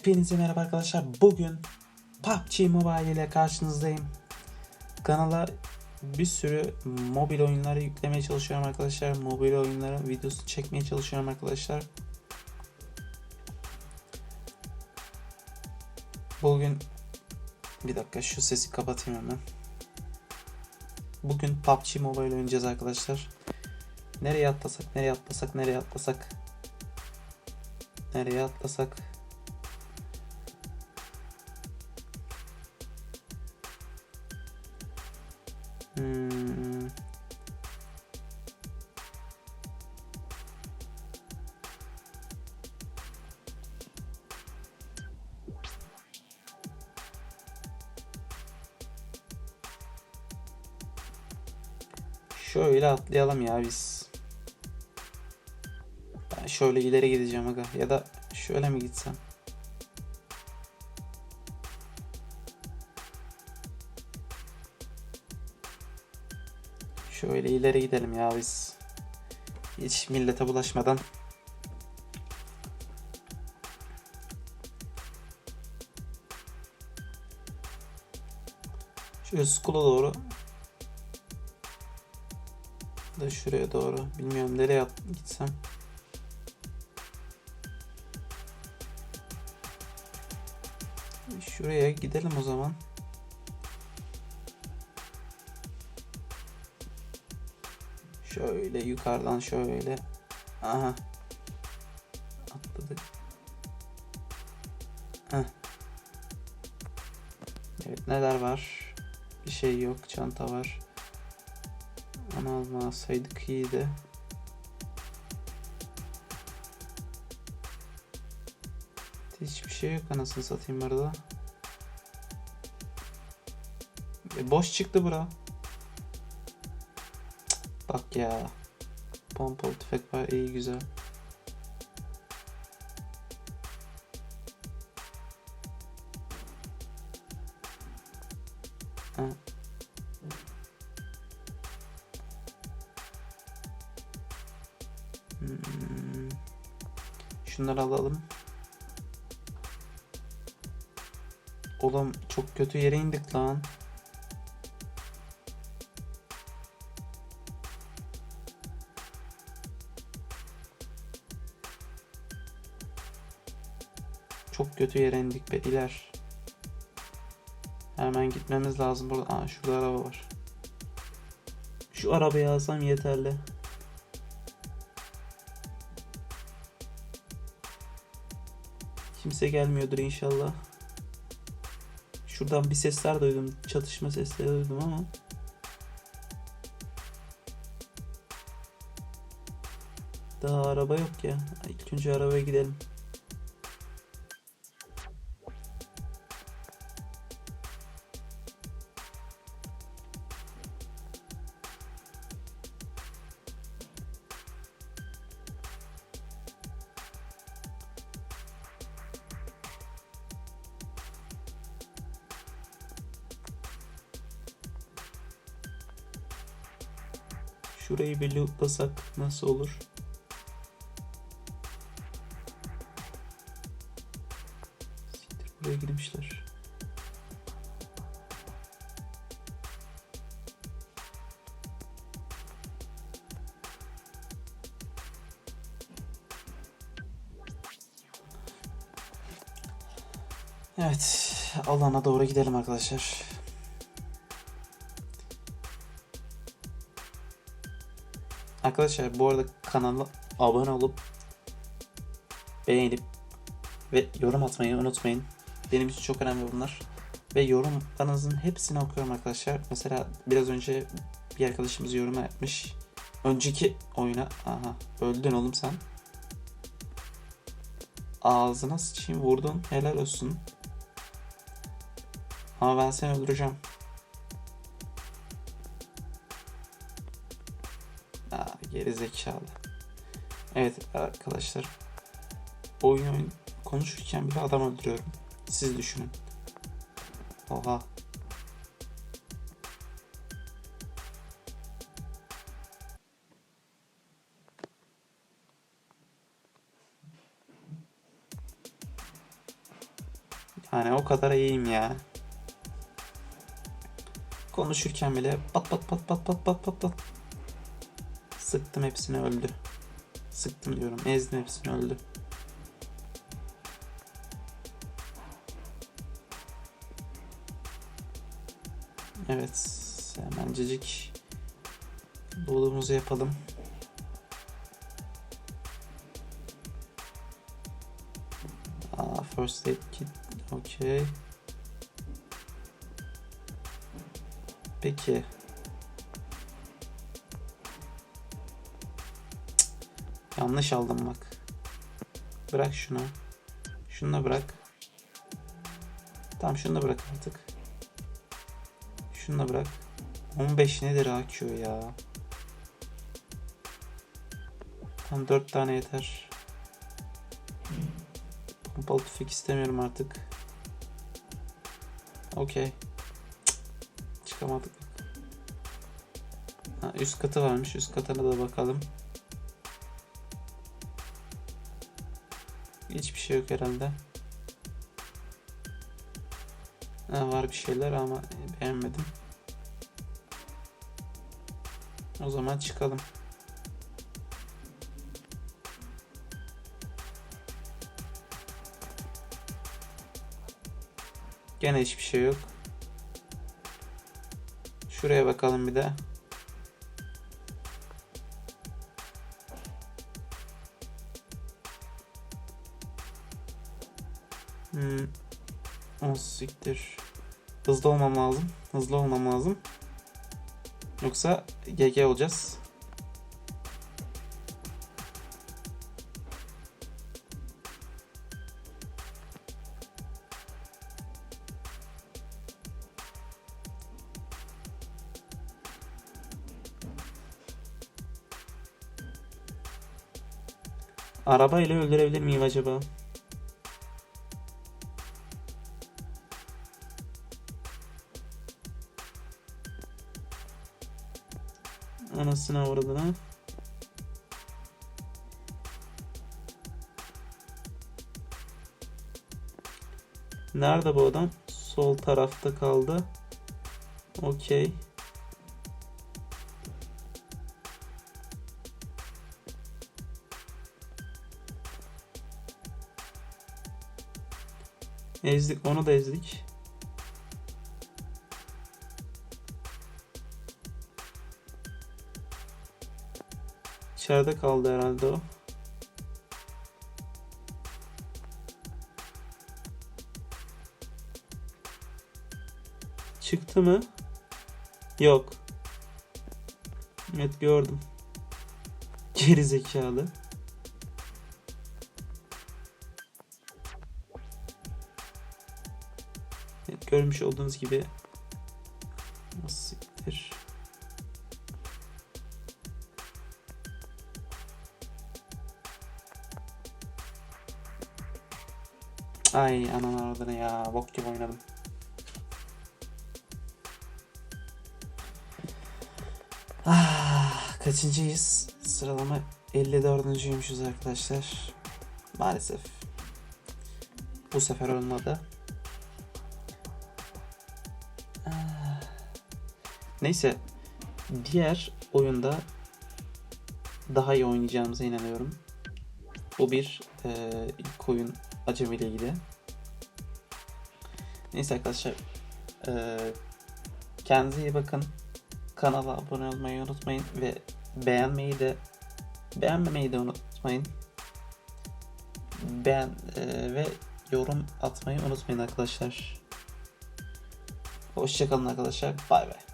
Hepinize merhaba arkadaşlar. Bugün PUBG Mobile ile karşınızdayım. Kanala bir sürü mobil oyunları yüklemeye çalışıyorum arkadaşlar. Mobil oyunların videosunu çekmeye çalışıyorum arkadaşlar. Bugün bir dakika şu sesi kapatayım hemen. Bugün PUBG Mobile oynayacağız arkadaşlar. Nereye atlasak, nereye atlasak, nereye atlasak. Nereye atlasak. Hmm. Şöyle atlayalım ya biz. Ben şöyle ileri gideceğim aga. Ya da şöyle mi gitsem? Şöyle ileri gidelim ya biz. Hiç millete bulaşmadan. Şöyle school'a doğru. Da şuraya doğru. Bilmiyorum nereye gitsem. Şuraya gidelim o zaman. Şöyle yukarıdan şöyle. Aha. Atladık. Heh. Evet neler var? Bir şey yok. Çanta var. Onu almasaydık iyiydi. Hiçbir şey yok anasını satayım arada. E, boş çıktı bura. Bak ya. Pompalı tüfek var iyi güzel. Hmm. Şunları alalım. Oğlum çok kötü yere indik lan. Çok kötü yere indik beyler. Hemen gitmemiz lazım burada. Aa şurada araba var. Şu arabayı alsam yeterli. Kimse gelmiyordur inşallah. Şuradan bir sesler duydum. Çatışma sesleri duydum ama. Daha araba yok ya. İlk önce arabaya gidelim. Şurayı bir lootlasak nasıl olur? Siktir buraya girmişler. Evet, alana doğru gidelim arkadaşlar. Arkadaşlar bu arada kanala abone olup beğenip ve yorum atmayı unutmayın. Benim için çok önemli bunlar. Ve yorumlarınızın hepsini okuyorum arkadaşlar. Mesela biraz önce bir arkadaşımız yorum yapmış. Önceki oyuna aha öldün oğlum sen. Ağzına sıçayım vurdun helal olsun. Ama ben seni öldüreceğim. Aa, geri zekalı. Evet arkadaşlar. Oyun konuşurken bile adam öldürüyorum. Siz düşünün. Oha. Hani o kadar iyiyim ya. Konuşurken bile pat pat pat pat pat pat pat pat. Sıktım hepsini öldü. Sıktım diyorum. Ezdim hepsini öldü. Evet. Hemencecik dolumuzu yapalım. Aa, first aid kit. Okey. Peki. Yanlış aldım bak. Bırak şunu. Şunu da bırak. Tamam şunu da bırak artık. Şunu da bırak. 15 nedir AQ ya? Tam 4 tane yeter. Pompalı tüfek istemiyorum artık. Okey. Çıkamadık. Ha, üst katı varmış. Üst katına da bakalım. Hiçbir şey yok herhalde. Ha, var bir şeyler ama beğenmedim. O zaman çıkalım. Gene hiçbir şey yok. Şuraya bakalım bir de. Hmm. O siktir. Hızlı olmam lazım. Hızlı olmam lazım. Yoksa GG olacağız. Araba ile öldürebilir miyim acaba? Anasını avradına. Nerede bu adam? Sol tarafta kaldı. Okey. Ezdik, onu da ezdik. İçeride kaldı herhalde o. Çıktı mı? Yok. Evet gördüm. Geri zekalı. Evet, görmüş olduğunuz gibi Siktir. Ay anan aradığını ya. Bok gibi oynadım. Ah, kaçıncıyız? Sıralama 54.yüzmüşüz arkadaşlar. Maalesef. Bu sefer olmadı. Ah. Neyse. Diğer oyunda daha iyi oynayacağımıza inanıyorum. Bu bir e, ilk oyun acemiliğiydi. Neyse arkadaşlar. E, kendinize iyi bakın. Kanala abone olmayı unutmayın ve beğenmeyi de beğenmemeyi de unutmayın. Beğen e, ve yorum atmayı unutmayın arkadaşlar. Hoşçakalın arkadaşlar. Bay bay.